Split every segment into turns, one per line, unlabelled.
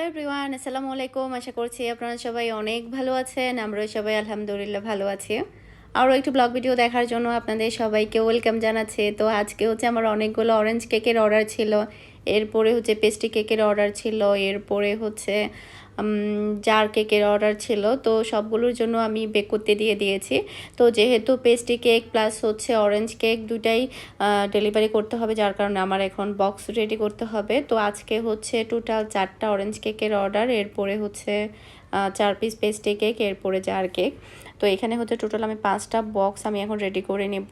Hello everyone, আসসালামু আলাইকুম। আশা করছি আপনারা সবাই অনেক ভালো আছেন, আমরাও সবাই আলহামদুলিল্লাহ ভালো আছি। আরও একটু ব্লগ ভিডিও দেখার জন্য আপনাদের সবাইকে ওয়েলকাম জানাচ্ছে। তো আজকে হচ্ছে আমার অনেকগুলো অরেঞ্জ কেকের অর্ডার ছিল। এরপরে হচ্ছে পেস্ট্রি কেকের অর্ডার ছিল, এরপরে হচ্ছে জার কেকের অর্ডার ছিল। তো সবগুলোর জন্য আমি বেক করতে দিয়ে দিয়েছি। তো যেহেতু পেস্ট্রি কেক প্লাস হচ্ছে অরেঞ্জ কেক দুটাই ডেলিভারি করতে হবে, যার কারণে আমার এখন বক্স রেডি করতে হবে। তো আজকে হচ্ছে টোটাল চারটা অরেঞ্জ কেকের অর্ডার এরপরে হচ্ছে চার পিস পেস্ট্রি কেক এরপরে জার কেক তো এখানে হচ্ছে টোটাল আমি পাঁচটা বক্স আমি এখন রেডি করে নেব।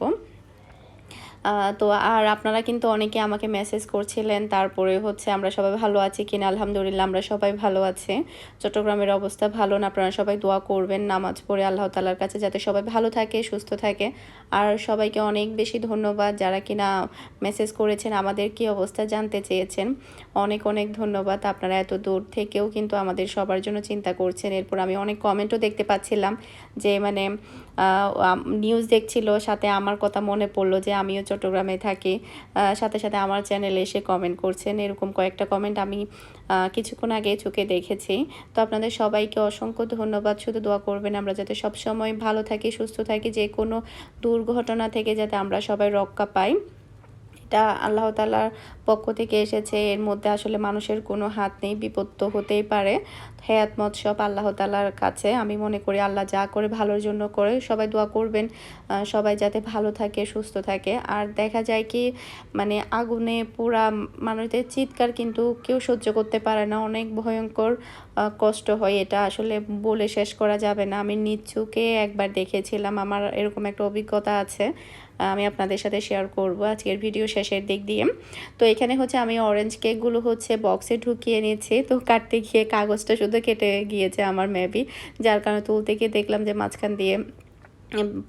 তো আর আপনারা কিন্তু অনেকে আমাকে মেসেজ করছিলেন, তারপরে হচ্ছে আমরা সবাই ভালো আছি কিনা? আলহামদুলিল্লাহ আমরা সবাই ভালো আছি। চট্টগ্রামের অবস্থা ভালো না, আপনারা সবাই দোয়া করবেন, নামাজ পড়ে আল্লাহ তালার কাছে যাতে সবাই ভালো থাকে, সুস্থ থাকে। আর সবাইকে অনেক বেশি ধন্যবাদ, যারা কিনা মেসেজ করেছেন, আমাদের কি অবস্থা জানতে চেয়েছেন। অনেক অনেক ধন্যবাদ, আপনারা এত দূর থেকেও কিন্তু আমাদের সবার জন্য চিন্তা করছেন। এরপর আমি অনেক কমেন্টও দেখতে পাচ্ছিলাম যে মানে নিউজ দেখছিল, সাথে আমার কথা মনে পড়ল যে আমিও চট্টগ্রামে থাকি। সাথে সাথে আমার চ্যানেলে এসে কমেন্ট করছেন। এরকম কয়েকটা কমেন্ট আমি কিছুক্ষণ আগে চোখে দেখেছি। তো আপনাদের সবাইকে অসংখ্য ধন্যবাদ। শুধু দোয়া করবেন আমরা যাতে সবসময় ভালো থাকি, সুস্থ থাকি, যে কোনো দুর্ঘটনা থেকে যাতে আমরা সবাই রক্ষা পাই। এটা আল্লাহ তালার পক্ষ থেকে এসেছে। এর মধ্যে আসলে মানুষের কোনো হাত নেই, বিপদ তো হতেই পারে। হেয়াত মৎসব আল্লাহ তালার কাছে। আমি মনে করি আল্লাহ যা করে ভালোর জন্য করে, সবাই দোয়া করবেন সবাই যাতে ভালো থাকে, সুস্থ থাকে। আর দেখা যায় কি মানে আগুনে পুরা মানুষদের চিৎকার কিন্তু কেউ সহ্য করতে পারে না। অনেক ভয়ঙ্কর কষ্ট হয় এটা। আসলে বলে শেষ করা যাবে না। আমি নিচ্ছুকে একবার দেখেছিলাম। আমার এরকম একটা অভিজ্ঞতা আছে আমি আপনাদের সাথে শেয়ার করব আজকের ভিডিও শেষের দিক দিয়ে। তো এখানে হচ্ছে আমি অরেঞ্জ কেকগুলো হচ্ছে বক্সে ঢুকিয়ে নিয়েছি তো কাটতে গিয়ে কাগজটা কেটে গিয়েছে আমার মেবি। যার কারণে তুলতে গিয়ে দেখলাম যে মাঝখান দিয়ে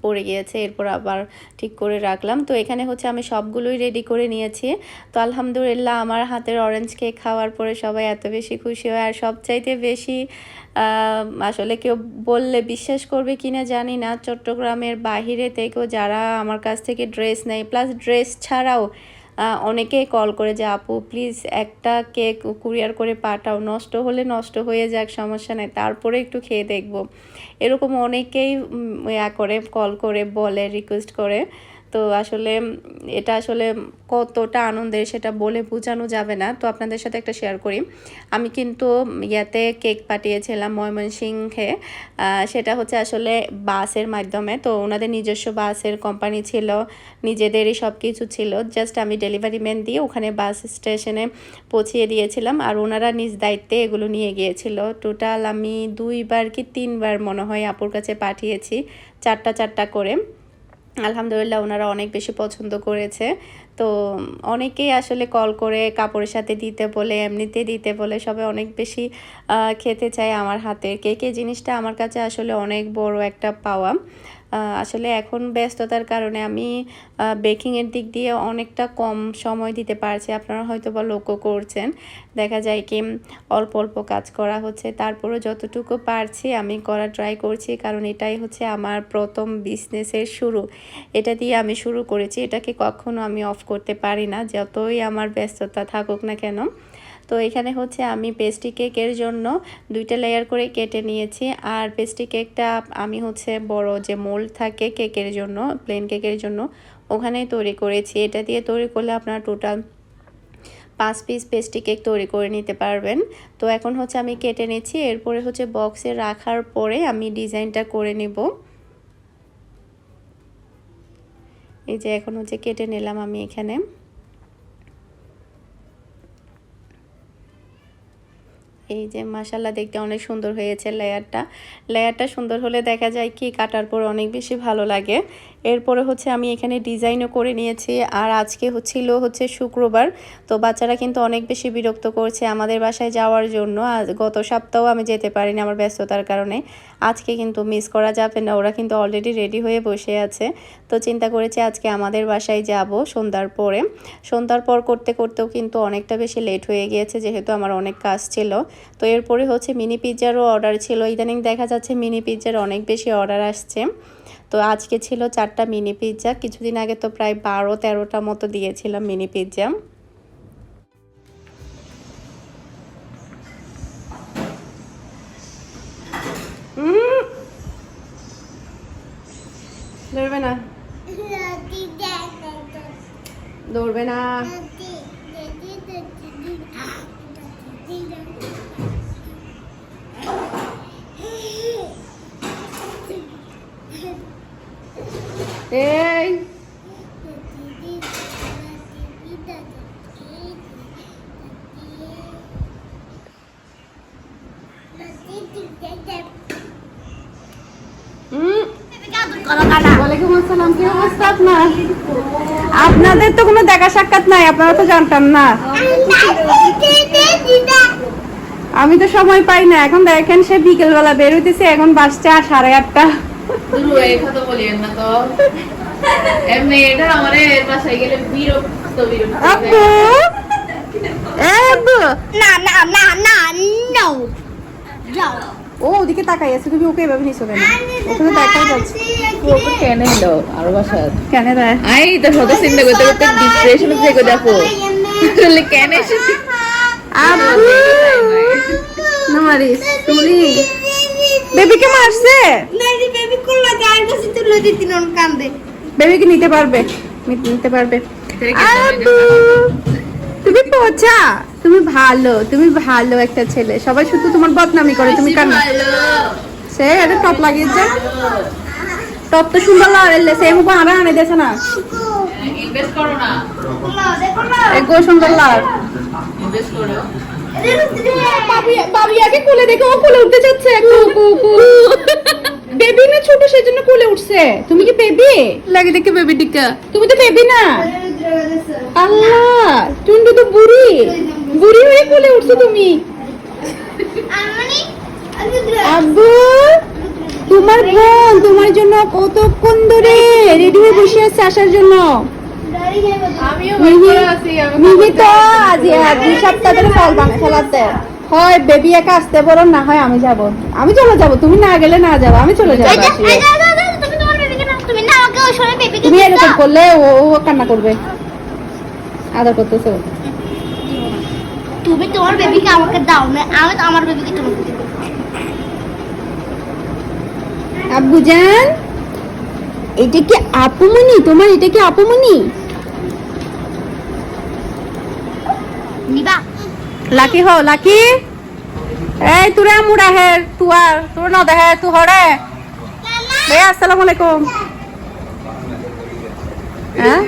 পড়ে গিয়েছে, এরপর আবার ঠিক করে রাখলাম। তো এখানে হচ্ছে আমি সবগুলোই রেডি করে নিয়েছি। তো আলহামদুলিল্লাহ আমার হাতের অরেঞ্জ কেক খাওয়ার পরে সবাই এত বেশি খুশি হয়। আর সবচাইতে বেশি আসলে কেউ বললে বিশ্বাস করবে কি না জানি না। চট্টগ্রামের বাহিরে থেকেও যারা আমার কাছ থেকে ড্রেস নেয় প্লাস ড্রেস ছাড়াও অনেকেই কল করে যে, আপু প্লিজ একটা কেক কুরিয়ার করে পাঠাও, নষ্ট হলে নষ্ট হয়ে যাক, সমস্যা নেই, তারপরে একটু খেয়ে দেখব। এরকম অনেকেই ইয়া করে কল করে, বলে রিকোয়েস্ট করে। তো আসলে, এটা আসলে কতটা আনন্দের সেটা বলে বোঝানো যাবে না। তো আপনাদের সাথে একটা শেয়ার করি। আমি কিন্তু ইয়াতে কেক পাঠিয়েছিলাম ময়মনসিংহে। সেটা হচ্ছে আসলে বাসের মাধ্যমে। তো ওনাদের নিজস্ব বাসের কোম্পানি ছিল, নিজেদেরই সব কিছু ছিল। জাস্ট আমি ডেলিভারি ম্যান দিয়ে ওখানে বাস স্টেশনে পৌঁছিয়ে দিয়েছিলাম। আর ওনারা নিজ দায়িত্বে এগুলো নিয়ে গিয়েছিল। টোটাল আমি দুইবার কি তিনবার মনে হয় আপুর কাছে পাঠিয়েছি। চারটা চারটা করে। আলহামদুলিল্লাহ ওনারা অনেক বেশি পছন্দ করেছে। তো অনেকেই আসলে কল করে কাপড়ের সাথে দিতে বলে, এমনিতে দিতে বলে, সবাই অনেক বেশি খেতে চায় আমার হাতে। কেকে জিনিসটা আমার কাছে আসলে অনেক বড় একটা পাওয়া। আসলে এখন ব্যস্ততার কারণে আমি বেকিংয়ের দিক দিয়ে অনেকটা কম সময় দিতে পারছি। আপনারা হয়তো বা লক্ষ্য করছেন। দেখা যায় কি, অল্প অল্প কাজ করা হচ্ছে। তারপরে যতটুকু পারছি আমি করা ট্রাই করছি, কারণ এটাই হচ্ছে আমার প্রথম বিজনেসের শুরু। এটা দিয়ে আমি শুরু করেছি। এটাকে কখনো আমি অফ করতে পারি না। যতই আমার ব্যস্ততা থাকুক না কেন তো এখানে হচ্ছে আমি পেস্ট্রি কেকের জন্য দুইটা লেয়ার করে কেটে নিয়েছি। আর পেস্ট্রি কেকটা আমি হচ্ছে বড় যে মোল্ড থাকে কেকের জন্য প্লেন কেকের জন্য, ওখানেই তৈরি করেছি। এটা দিয়ে তৈরি করলে আপনার টোটাল পাঁচ পিস পেস্ট্রি কেক তৈরি করে নিতে পারবেন। তো এখন হচ্ছে আমি কেটে নিচ্ছি। এরপরে হচ্ছে বক্সে রাখার পরে আমি ডিজাইনটা করে নেব। এই যে এখন হচ্ছে কেটে নিলাম আমি এখানে। এই যে মাসাল্লা দেখতে অনেক সুন্দর হয়েছে লেয়ারটা। লেয়ারটা সুন্দর হলে দেখা যায় কি কাটার পর অনেক বেশি ভালো লাগে। এরপরে হচ্ছে আমি এখানে ডিজাইনও করে নিয়েছি। আর আজকে হচ্ছিল হচ্ছে শুক্রবার। তো বাচ্চারা কিন্তু অনেক বেশি বিরক্ত করছে আমাদের বাসায় যাওয়ার জন্য। গত সপ্তাহেও আমি যেতে পারিনি আমার ব্যস্ততার কারণে। আজকে কিন্তু মিস করা যাবে না। ওরা কিন্তু অলরেডি রেডি হয়ে বসে আছে। তো চিন্তা করেছি আজকে আমাদের বাসায় যাব সন্ধ্যার পরে। সন্ধ্যার পর করতে করতেও কিন্তু অনেকটা বেশি লেট হয়ে গিয়েছে, যেহেতু আমার অনেক কাজ ছিল। তো এরপরে হচ্ছে মিনি পিৎজারও অর্ডার ছিল। ইদানিং দেখা যাচ্ছে মিনি পিৎজার অনেক বেশি অর্ডার আসছে। তো আজকে ছিল চারটা মিনি পিৎজা কিছুদিন আগে তো প্রায় বারো তেরোটা মতো দিয়েছিলাম মিনি পিৎজা
ধরবে না। দৌড়বে না। আপনাদের তো কোনো দেখা সাক্ষাৎ নাই, আপনারা তো জানতাম না। আমি তো সময় পাই না, এখন দেখেন সে বিকেল বেলা বের হইতেছে, এখন আর সাড়ে আটটা।
দুরু এই কথা বলিয়েন না তো। এমনি এটা আমার এর বাসায় গেলে বিরক্ত বিরক্ত
আব্বু! এ
না না না না no যাও।
ও ওদিকে তাকাই আছে তুমি ওকে এভাবে নিছো কেন? ওখানে দেখাই যাচ্ছে।
ওকে কেন এলো আর বাসায়।
কেন দেয়?
আই তো চিন্তা করতে করতে ডিপ্রেশনে থেকে দেখো। আসলে কেন এসেছি
আব্বু! না মারিস তুমি বেবিকে মারছে?
মেরি বেবি গায়ের কাছে তুলে দিতি নন কান্দে।
বেবিকে নিতে পারবে? নিতে পারবে। তুমি পচা? তুমি ভালো তুমি ভালো একটা ছেলে। সবাই শুধু তোমার বদনামি করে তুমি কান্না। সে এটা টপ লাগিয়েছে। টপ তো সুন্দর লাগলে সে মুখ আরা আনে দেছে না?
ইনভেস্ট করো না।
এগো সুন্দর লাগ
ইনভেস্ট করো।
বাবিয়াকে কোলে দেখে ও কোলে উঠতে যাচ্ছে কু কু কু। বেবি না ছোট সেজন্য কোলে উঠছে। তুমি কি বেবি? লাগে দেখে বেবি টিকা। তুমি তো বেবি না? আল্লাহ তো বুড়ি। বুড়ি হয়ে কোলে উঠছো তুমি। আব্বু তোমার বোন তোমার জন্য কতক্ষণ ধরে রেডি হয়ে বসে আছে আসার জন্য?
আমিও আছি আমি
তো আজ আজ দুই সপ্তাহ ধরে ফল বানায় ফেলাতে। হয় বেবি একা আসতে বলো না হয় আমি যাব। আমি চলে যাব তুমি না গেলে না যাব আমি চলে যাব।
তুমি
এরকম করলে ও ও কান্না করবে। আদর করতেছো
তুমি তোমার বেবিকে আমাকে দাও না আমি তো আমার বেবিকে তোমাকে দেব।
আব্বু জান এটা কি আপুমনি? তোমার এটা কি আপুমনি?
নিবা।
লাকি হো লাকি? এই তুরে মুড়া হে তুয়ার তোর ন দেহে তু হরে বে আসসালামু আলাইকুম। হ্যাঁ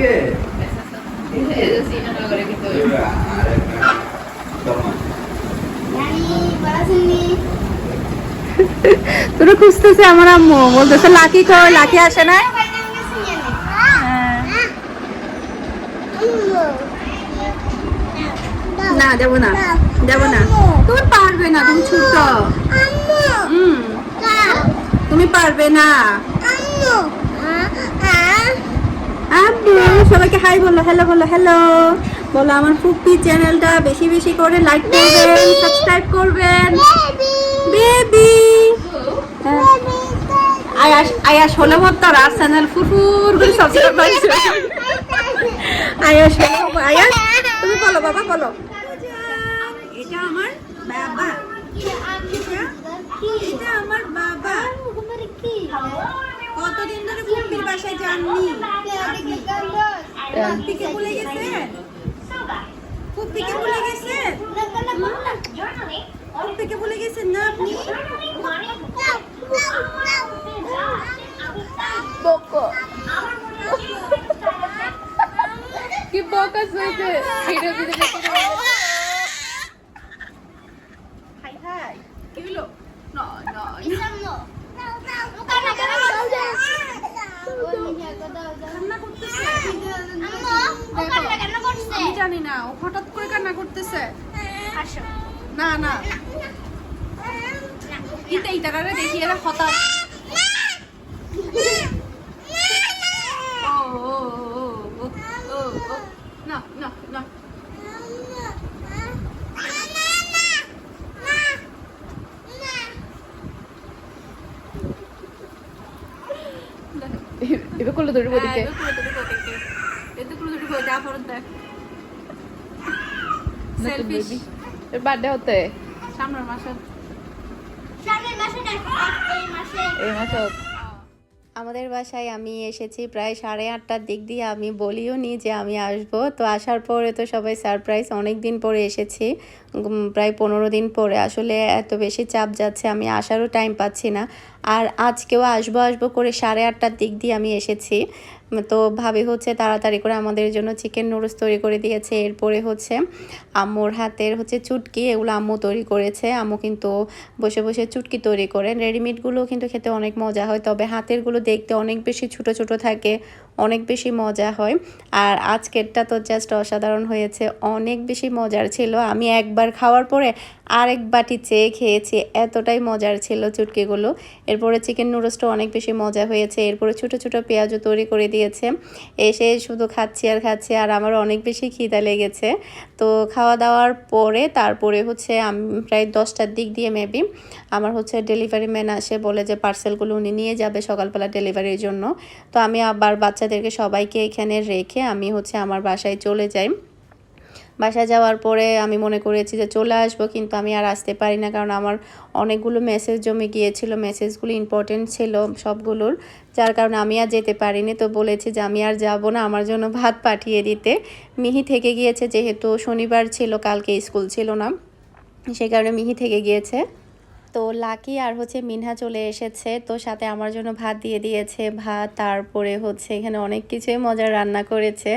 তোরে খুঁজতেছে আমার আম্মু বলতেছে লাকি কই লাকি আসে না না যাব না যাব না। তুমি পারবে না, তুমি ছোট। তুমি পারবে না। আব্বু, সবাইকে হাই বলো হ্যালো বলো হ্যালো বলো আমার ফুপি চ্যানেলটা বেশি বেশি করে লাইক করবেন সাবস্ক্রাইব করবেন। বেবি আয়াস আয়াস হলে মত আর চ্যানেল ফুরফুর করে সাবস্ক্রাইব করছে। আয়াস আয়াস, তুমি বলো বাবা, বলো। এটা আমার বাবা। কতদিন ধরে ফুপির বাসায় যাননি? ফুপিকে ভুলে গেছেন ফুপিকে ভুলে গেছেন ফুপিকে ভুলে গেছেন না আপনি? বকো। কি বকাস হয়েছে ভিডিও দিতে দেখতে হাই হাই কি হলো না না কান্না করতেছে আমি জানি না ও হঠাৎ করে কান্না করতেছে? না না। ইটা ইটারে দেখি এরা না না না।
এবার করলে ধরবো
হ্যাঁ,
দিকে
এবার করে দেবে ওদেরকে। এতে করে দেবে, যা ফরত দেখ। Selfish।
এর বার্থডে হতে?
সামনের মাসে
এই মাসে।
আমাদের বাসায় আমি এসেছি প্রায় সাড়ে আটটার দিক দিয়ে। আমি বলিও নি যে আমি আসব। তো আসার পরে তো সবাই সারপ্রাইজ অনেক দিন পরে এসেছি। প্রায় পনেরো দিন পরে। আসলে এত বেশি চাপ যাচ্ছে আমি আসারও টাইম পাচ্ছি না। আর আজকেও আসব আসব করে সাড়ে আটটার দিক দিয়ে আমি এসেছি। তো ভাবি হচ্ছে তাড়াতাড়ি করে আমাদের জন্য চিকেন নুডলস তৈরি করে দিয়েছে। এরপরে হচ্ছে আম্মুর হাতের হচ্ছে চুটকি, এগুলো আম্মু তৈরি করেছে। আম্মু কিন্তু বসে বসে চুটকি তৈরি করে রেডিমেডগুলো কিন্তু খেতে অনেক মজা হয়, তবে হাতেরগুলো দেখতে অনেক বেশি ছোট ছোট থাকে। অনেক বেশি মজা হয়। আর আজকেরটা তো জাস্ট অসাধারণ হয়েছে। অনেক বেশি মজার ছিল। আমি একবার খাওয়ার পরে আরেক বাটি চেয়ে খেয়েছি। এতটাই মজার ছিল চুটকিগুলো। এরপরে চিকেন নুডলসটা অনেক বেশি মজা হয়েছে। এরপরে ছোট ছোট পেঁয়াজও তৈরি করে দিয়েছে। এসে শুধু খাচ্ছি আর খাচ্ছি, আর আমার অনেক বেশি খিদা লেগেছে। তো খাওয়া দাওয়ার পরে তারপরে হচ্ছে আমি, প্রায় দশটার দিক দিয়ে মেবি আমার হচ্ছে ডেলিভারি ম্যান আসে বলে যে পার্সেলগুলো উনি নিয়ে যাবে সকালবেলা ডেলিভারির জন্য। তো আমি আবার বাচ্চাদেরকে সবাইকে এখানে রেখে আমি হচ্ছে আমার বাসায় চলে যাই। বাসায় যাওয়ার পরে আমি মনে করেছি যে চলে আসব, কিন্তু আমি আর আসতে পারি না কারণ আমার অনেকগুলো মেসেজ জমে গিয়েছিল মেসেজগুলো ইম্পর্টেন্ট ছিল সবগুলোর। যার কারণে আমি আর যেতে পারিনি, তো বলেছি যে আমি আর যাব না, আমার জন্য ভাত পাঠিয়ে দিতে। মিহি থেকে গিয়েছে, যেহেতু শনিবার ছিল, কালকে স্কুল ছিল না সেই কারণে মিহি থেকে গিয়েছে। তো লাকি আর হচ্ছে মিনহা চলে এসেছে, তো সাথে আমার জন্য ভাত দিয়ে দিয়েছে, ভাত, তারপরে হচ্ছে এখানে অনেক কিছুই মজার রান্না করেছে।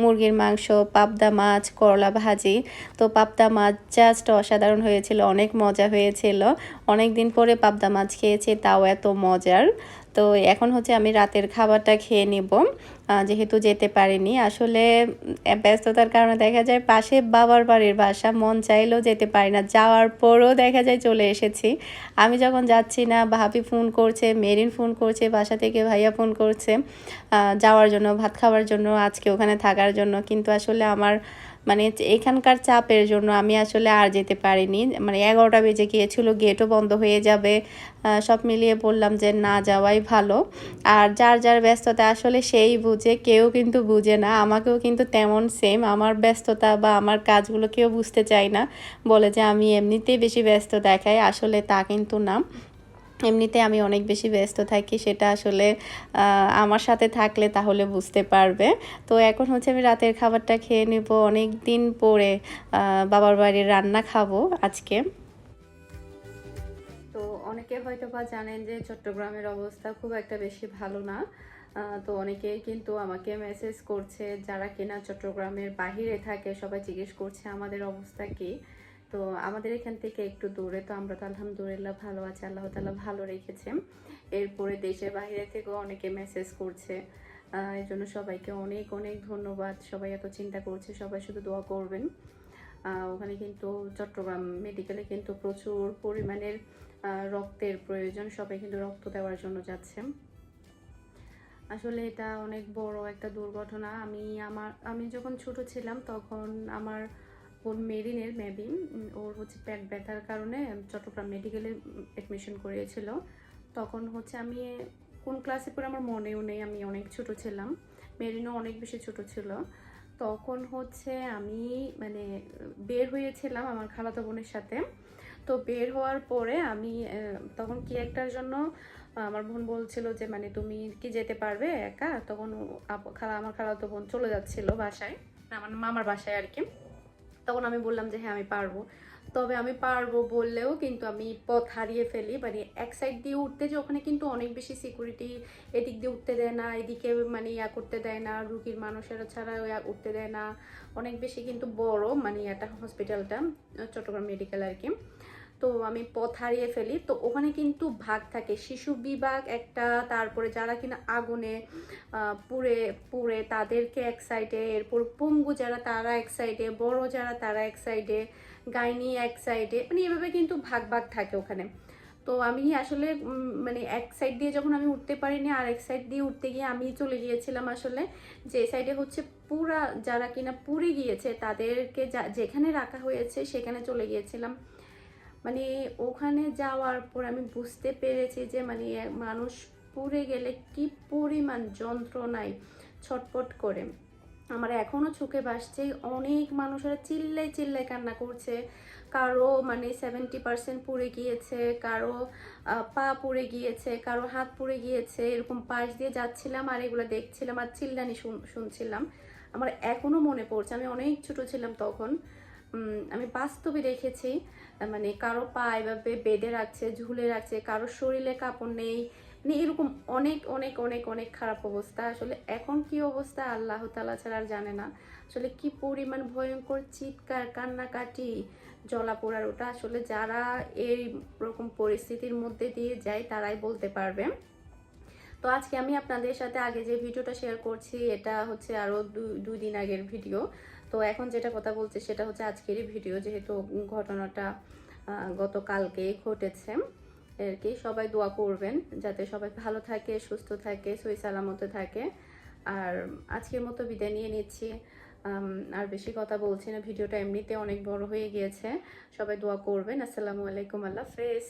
মুরগির মাংস, পাবদা মাছ, করলা ভাজি। তো পাবদা মাছ জাস্ট অসাধারণ হয়েছিল, অনেক মজা হয়েছিল। অনেক দিন পরে পাবদা মাছ খেয়েছি, তাও এত মজার। তো এখন হচ্ছে আমি রাতের খাবারটা খেয়ে নিব। যেহেতু যেতে পারিনি, আসলে ব্যস্ততার কারণে দেখা যায় পাশে বাবার বাড়ির বাসা, মন চাইলেও যেতে পারি না। যাওয়ার পরও দেখা যায় চলে এসেছি। আমি যখন যাচ্ছি না, ভাবি ফোন করছে, মেরিন ফোন করছে, বাসা থেকে ভাইয়া ফোন করছে যাওয়ার জন্য, ভাত খাওয়ার জন্য, আজকে ওখানে থাকার জন্য। কিন্তু আসলে আমার মানে এখানকার চাপের জন্য আমি আসলে আর যেতে পারিনি। মানে এগারোটা বেজে গিয়েছিল গেটও বন্ধ হয়ে যাবে। সব মিলিয়ে বললাম যে না, যাওয়াই ভালো। আর যার যার ব্যস্ততা আসলে সেই বুঝে, কেউ কিন্তু বুঝে না। আমাকেও কিন্তু তেমন সেম আমার ব্যস্ততা বা আমার কাজগুলো কেউ বুঝতে চায় না। বলে যে আমি এমনিতেই বেশি ব্যস্ত দেখাই। আসলে তা কিন্তু না। এমনিতে আমি অনেক বেশি ব্যস্ত থাকি, সেটা আসলে আমার সাথে থাকলে তাহলে বুঝতে পারবে। তো এখন হচ্ছে আমি রাতের খাবারটা খেয়ে নেব অনেক দিন পরে বাবার বাড়ির রান্না খাব আজকে। তো অনেকে হয়তো বা জানেন যে চট্টগ্রামের অবস্থা খুব একটা বেশি ভালো না। তো অনেকেই কিন্তু আমাকে মেসেজ করছে, যারা কিনা চট্টগ্রামের বাহিরে থাকে, সবাই জিজ্ঞেস করছে, আমাদের অবস্থা কি? তো আমাদের এখান থেকে একটু দূরে, তো আমরা তো আলহামদুলিল্লাহ ভালো আছি। আল্লাহ তালা ভালো রেখেছে এরপরে দেশের বাইরে থেকেও অনেকে মেসেজ করছে। এই জন্য সবাইকে অনেক অনেক ধন্যবাদ। সবাই এত চিন্তা করছে, সবাই শুধু দোয়া করবেন। ওখানে কিন্তু চট্টগ্রাম মেডিকেলে কিন্তু প্রচুর পরিমাণের রক্তের প্রয়োজন। সবাই কিন্তু রক্ত দেওয়ার জন্য যাচ্ছে। আসলে এটা অনেক বড় একটা দুর্ঘটনা। আমি আমার, আমি যখন ছোট ছিলাম তখন আমার বোন মেরিনের মেবি ওর হচ্ছে পেট ব্যথার কারণে চট্টগ্রাম মেডিকেলে অ্যাডমিশন করিয়েছিল। তখন হচ্ছে আমি কোন ক্লাসে পড়ে আমার মনেও নেই, আমি অনেক ছোট ছিলাম, মেরিনও অনেক বেশি ছোট ছিল। তখন হচ্ছে আমি মানে বের হয়েছিলাম আমার খালাতো বোনের সাথে। তো বের হওয়ার পরে আমি তখন কি একটার জন্য, আমার বোন বলছিল যে মানে তুমি কি যেতে পারবে একা? তখন খালা, আমার খালাতো বোন চলে যাচ্ছিল বাসায়, আমার মামার বাসায় আর কি। তখন আমি বললাম যে হ্যাঁ আমি পারব। তবে আমি পারব বললেও কিন্তু আমি পথ হারিয়ে ফেলি। মানে এক সাইড দিয়ে উঠতে যে ওখানে কিন্তু অনেক বেশি সিকিউরিটি এদিক দিয়ে উঠতে দেয় না, এদিকে মানে ইয়া করতে দেয় না, রুগীর মানুষেরা ছাড়া উঠতে দেয় না। অনেক বেশি কিন্তু বড় মানে একটা হসপিটালটা চট্টগ্রাম মেডিকেল আর কি। তো আমি পথ হারিয়ে ফেলি। তো ওখানে কিন্তু ভাগ থাকে। শিশু বিভাগ একটা, তারপরে যারা কিনা আগুনে পুড়ে পুড়ে তাদেরকে এক সাইডে এরপর পঙ্গু যারা তারা এক সাইডে বড় যারা তারা এক সাইডে গাইনি এক সাইডে মানে এভাবে কিন্তু ভাগ ভাগ থাকে ওখানে। তো আমি আসলে মানে এক সাইড দিয়ে যখন আমি উঠতে পারিনি, আর এক সাইড দিয়ে উঠতে গিয়ে আমি চলে গিয়েছিলাম আসলে, যে সাইডে হচ্ছে পুরা, যারা কিনা পুড়ে গিয়েছে, তাদেরকে যেখানে রাখা হয়েছে, সেখানে চলে গিয়েছিলাম। মানে ওখানে যাওয়ার পর আমি বুঝতে পেরেছি যে মানে মানুষ পুড়ে গেলে কি পরিমাণ যন্ত্রণায় ছটপট করে। আমার এখনও চোখে বাসছে অনেক মানুষেরা চিল্লাই চিল্লাই কান্না করছে। কারও মানে সেভেন্টি পার্সেন্ট পুড়ে গিয়েছে কারও পা পুড়ে গিয়েছে কারও হাত পুড়ে গিয়েছে এরকম পাশ দিয়ে যাচ্ছিলাম আর এগুলো দেখছিলাম আর চিল্লানি শুন- শুনছিলাম। আমার এখনও মনে পড়ছে আমি অনেক ছোট ছিলাম তখন। আমি বাস্তবে আহ, মানে কারও পা এভাবে বেঁধে রাখছে, ঝুলে রাখছে, কারও শরীরে কাপড় নেই মানে এরকম অনেক অনেক অনেক অনেক খারাপ অবস্থা। আসলে এখন কি অবস্থা আল্লাহ তালা ছাড়া আর জানে না। আসলে কি পরিমাণ ভয়ঙ্কর চিৎকার, কান্নাকাটি জলা পোড়ার ওটা আসলে যারা এই রকম পরিস্থিতির মধ্যে দিয়ে যায়, তারাই বলতে পারবে। তো আজকে আমি আপনাদের সাথে আগে যে ভিডিওটা শেয়ার করছি, এটা হচ্ছে আরও দুই দিন আগের ভিডিও। তো এখন যেটা কথা বলছি সেটা হচ্ছে আজকেরই ভিডিও যেহেতু ঘটনাটা গতকালকে ঘটেছে আর কি সবাই দোয়া করবেন যাতে সবাই ভালো থাকে, সুস্থ থাকে, সই সালামতে থাকে। আর আজকের মতো বিদায় নিয়ে নিচ্ছি। আর বেশি কথা বলছি না, ভিডিওটা এমনিতে অনেক বড় হয়ে গিয়েছে। সবাই দোয়া করবেন। আসসালামু আলাইকুম, আল্লাহ হাফেজ।